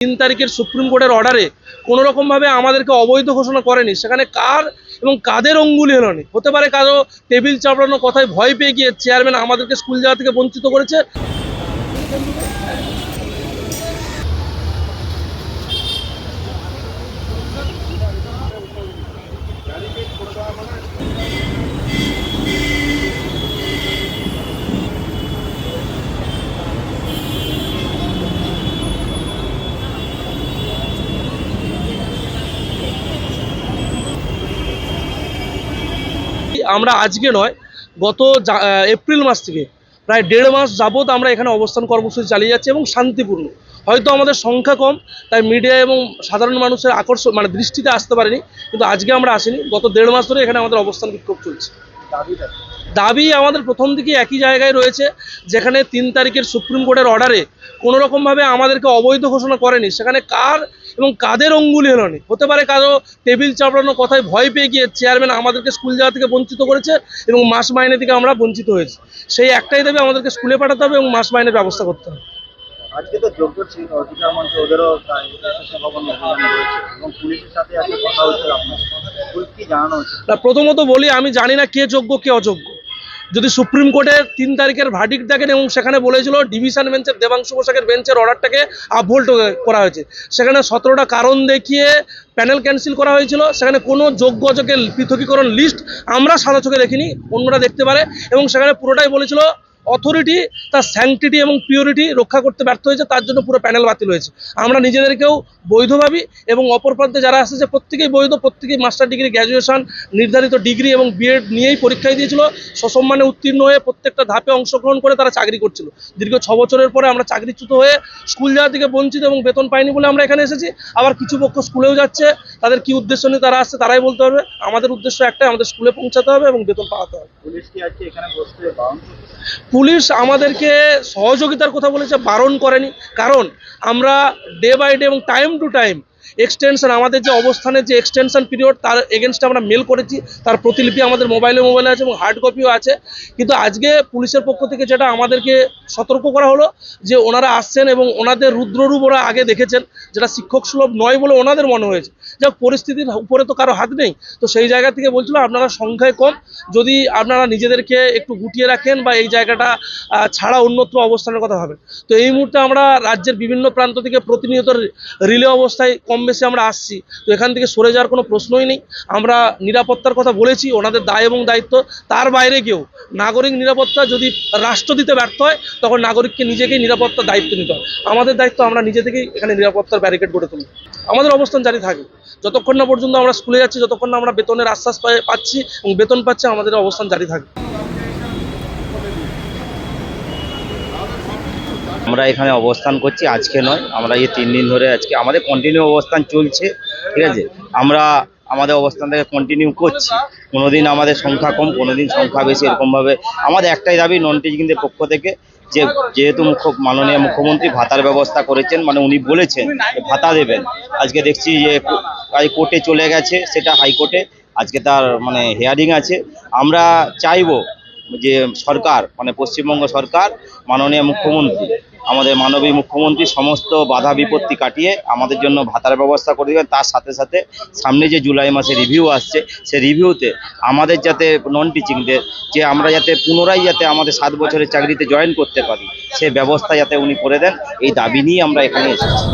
তিন তারিখের সুপ্রিম কোর্টের অর্ডারে কোনোরকমভাবে আমাদেরকে অবৈধ ঘোষণা করেনি। সেখানে কার এবং কাদের অঙ্গুলি হলোনি হতে পারে কারও টেবিল চাপড়ানোর কথায় ভয় পেয়ে গিয়ে চেয়ারম্যান আমাদেরকে স্কুল যাওয়া থেকে বঞ্চিত করেছে। আমরা আজকে নয়, গত এপ্রিল মাস থেকে প্রায় দেড় মাস যাবৎ আমরা এখানে অবস্থান কর্মসূচি চালিয়ে যাচ্ছি এবং শান্তিপূর্ণ। হয়তো আমাদের সংখ্যা কম, তাই মিডিয়া এবং সাধারণ মানুষের আকর্ষণ মানে দৃষ্টিতে আসতে পারেনি, কিন্তু আজকে আমরা আসিনি। গত দেড় মাস ধরে এখানে আমাদের অবস্থান বিক্ষোভ চলছে। দাবি আমাদের প্রথম দিকে একই জায়গায় রয়েছে, যেখানে তিন তারিখের সুপ্রিম কোর্টের অর্ডারে কোনোরকমভাবে আমাদেরকে অবৈধ ঘোষণা করেনি। সেখানে কার এবং কাদের অঙ্গুলি হলোনি হতে পারে কারও টেবিল চাপড়ানোর কথায় ভয় পেয়ে গিয়ে চেয়ারম্যান আমাদেরকে স্কুল যাওয়া থেকে বঞ্চিত করেছে এবং মাস মাইনে থেকে আমরা বঞ্চিত হয়েছি। সেই একটাই দাবি আমাদেরকে স্কুলে পাঠাতে হবে এবং মাস মাইনের ব্যবস্থা করতে হবে। আজকে তো যোগ্য ছিল অধিকার মঞ্চ ওদেরও তাই এসএসসি ভবন অভিযানে রয়েছে এবং পুলিশের সাথে আজকে কথা হচ্ছে আপনার পুলিশ কি জানানো হচ্ছে তা প্রথমত বলি আমি জানি না কে যোগ্য কে অযোগ্য। যদি সুপ্রিম কোর্টের তিন তারিখের ভার্ডিক দেখেন এবং সেখানে বলেছিল ডিভিশন বেঞ্চের দেবাংশু পোশাকের বেঞ্চের অর্ডারটাকে আপহোল্ড করা হয়েছে। সেখানে সতেরোটা কারণ দেখিয়ে প্যানেল ক্যান্সেল করা হয়েছিল। সেখানে কোনো যোগ্য অযোগ্যের পৃথকীকরণ লিস্ট আমরা সাদা চোখে দেখিনি, অন্যরা দেখতে পারে। এবং সেখানে পুরোটাই বলেছিল অথরিটি তার স্যাংটিটি এবং পিওরিটি রক্ষা করতে ব্যর্থ হয়েছে, তার জন্য পুরো প্যানেল বাতিল হয়েছে। আমরা নিজেদেরকেও বৈধ ভাবি এবং অপর প্রান্তে যারা আসছে প্রত্যেকেই বৈধ, প্রত্যেকেই মাস্টার ডিগ্রি গ্র্যাজুয়েশন নির্ধারিত ডিগ্রি এবং বিএড নিয়েই পরীক্ষায় দিয়েছিল। সসম্মানে উত্তীর্ণ হয়ে প্রত্যেকটা ধাপে অংশগ্রহণ করে তারা চাকরি করছিল। দীর্ঘ ছ বছরের পরে আমরা চাকরিচ্যুত হয়ে স্কুল যাওয়া থেকে বঞ্চিত এবং বেতন পাইনি বলে আমরা এখানে এসেছি। আবার কিছু পক্ষ স্কুলেও যাচ্ছে। তাদের কি উদ্দেশ্য নিয়ে তারা আসছে তারাই বলতে পারবে। আমাদের উদ্দেশ্য একটাই আমাদের স্কুলে পৌঁছাতে হবে এবং বেতন পাওয়াতে হবে। পুলিশ আমাদেরকে সহযোগিতার কথা বলেছে বারণ করেনি। কারণ আমরা ডে বাই ডে এবং টাইম টু টাইম এক্সটেনশন আমাদের যে অবস্থানের যে এক্সটেনশন পিরিয়ড তার এগেনস্টে আমরা মেল করেছি। তার প্রতিলিপি আমাদের মোবাইলে মোবাইলে আছে এবং হার্ড কপিও আছে। কিন্তু আজকে পুলিশের পক্ষ থেকে যেটা আমাদেরকে সতর্ক করা হলো যে ওনারা আসছেন এবং ওনাদের রুদ্ররূপ ওরা আগে দেখেছেন যেটা শিক্ষক সুলভ নয় বলে ওনাদের মনে হয়েছে। যাক পরিস্থিতির উপরে তো কারও হাত নেই। তো সেই জায়গা থেকে বলছিল, আপনারা সংখ্যায় কম। যদি আপনারা নিজেদেরকে একটু গুটিয়ে রাখেন বা এই জায়গাটা ছাড়া অন্যত্র অবস্থানের কথা ভাবেন। তো এই মুহূর্তে আমরা রাজ্যের বিভিন্ন প্রান্ত থেকে প্রতিনিয়ত রিলে অবস্থায় কম বেশি আমরা আসছি। তো এখান থেকে সরে যাওয়ার কোনো প্রশ্নই নেই। আমরা নিরাপত্তার কথা বলেছি, ওনাদের দায় এবং দায়িত্ব। তার বাইরে কেউ নাগরিক নিরাপত্তা যদি রাষ্ট্র দিতে ব্যর্থ হয়, তখন নাগরিককে নিজেকেই নিরাপত্তা দায়িত্ব নিতে হয় আমাদের দায়িত্ব আমরা নিজে থেকেই এখানে নিরাপত্তার ব্যারিকেড গড়ে তুলি আমাদের অবস্থান জারি থাকে যতক্ষণ না পর্যন্ত আমরা স্কুলে যাচ্ছি, যতক্ষণ না আমরা বেতনের আশ্বাস পাচ্ছি এবং বেতন পাচ্ছি, আমাদের অবস্থান জারি থাকে আমরা এখানে অবস্থান করছি, আজকে নয়, আমরা এই তিন দিন ধরে আজকে আমাদের কন্টিনিউ অবস্থান চলছে, ঠিক আছে? আমরা আমাদের অবস্থান থেকে কন্টিনিউ করছি, কোনোদিন আমাদের সংখ্যা কম, কোনোদিন সংখ্যা বেশি, এরকমভাবে। আমাদের একটাই দাবি নন টিচিংদের পক্ষ থেকে যে যেহেতু মুখ্য মাননীয় মুখ্যমন্ত্রী ভাতার ব্যবস্থা করেছেন মানে উনি বলেছেন ভাতা দেবেন। আজকে দেখছি যে কোর্টে চলে গেছে, সেটা হাইকোর্টে। আজকে তার মানে হেয়ারিং আছে। আমরা চাইব যে সরকার মানে পশ্চিমবঙ্গ সরকার, মাননীয় মুখ্যমন্ত্রী, আমাদের মাননীয় মুখ্যমন্ত্রী সমস্ত বাধা বিপত্তি কাটিয়ে আমাদের জন্য ভাতার ব্যবস্থা করে দেবেন। তার সাথে সাথে সামনে যে জুলাই মাসে রিভিউ আসছে, সে রিভিউতে আমাদের যাতে নন টিচিংদের যে আমরা যাতে পুনরায় যাতে আমাদের সাত বছরের চাকরিতে জয়েন করতে পারি, সে ব্যবস্থা যাতে উনি করে দেন, এই দাবি নিয়ে আমরা এখানে এসেছি।